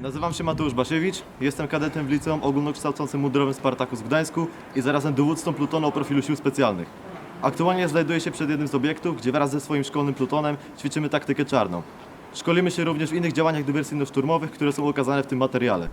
Nazywam się Mateusz Basiewicz, jestem kadetem w liceum ogólnokształcącym mundurowym Spartakus w Gdańsku i zarazem dowódcą plutonu o profilu sił specjalnych. Aktualnie znajduję się przed jednym z obiektów, gdzie wraz ze swoim szkolnym plutonem ćwiczymy taktykę czarną. Szkolimy się również w innych działaniach dywersyjno-szturmowych, które są okazane w tym materiale.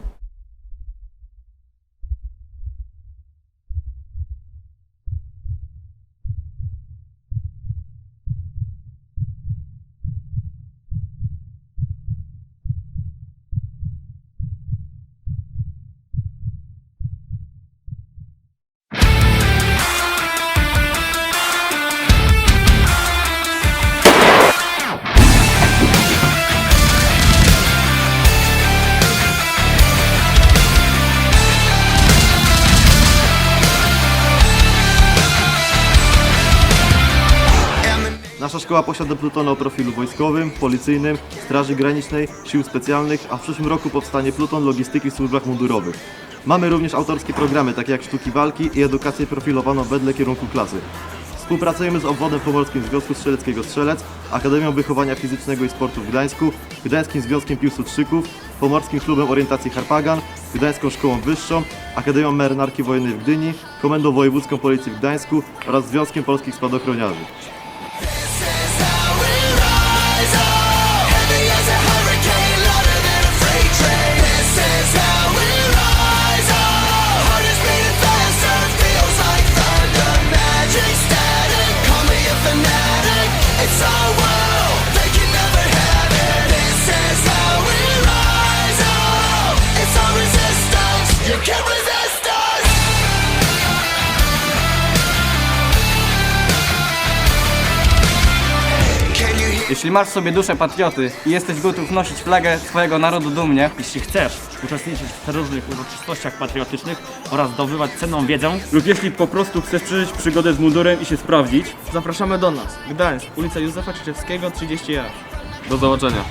Nasza szkoła posiada plutony o profilu wojskowym, policyjnym, straży granicznej, sił specjalnych, a w przyszłym roku powstanie pluton logistyki w służbach mundurowych. Mamy również autorskie programy takie jak sztuki walki i edukację profilowaną wedle kierunku klasy. Współpracujemy z obwodem Pomorskim Związku Strzeleckiego Strzelec, Akademią Wychowania Fizycznego i Sportu w Gdańsku, Gdańskim Związkiem Piłsudczyków, Pomorskim Klubem Orientacji Harpagan, Gdańską Szkołą Wyższą, Akademią Marynarki Wojennej w Gdyni, Komendą Wojewódzką Policji w Gdańsku oraz Związkiem Polskich Spadochroniarzy. Jeśli masz w sobie duszę patrioty i jesteś gotów nosić flagę swojego narodu dumnie, Jeśli chcesz uczestniczyć w różnych uroczystościach patriotycznych oraz zdobywać cenną wiedzę, lub jeśli po prostu chcesz przeżyć przygodę z mundurem i się sprawdzić, Zapraszamy do nas. Gdańsk, ulica Józefa Czyczewskiego 30A. do zobaczenia.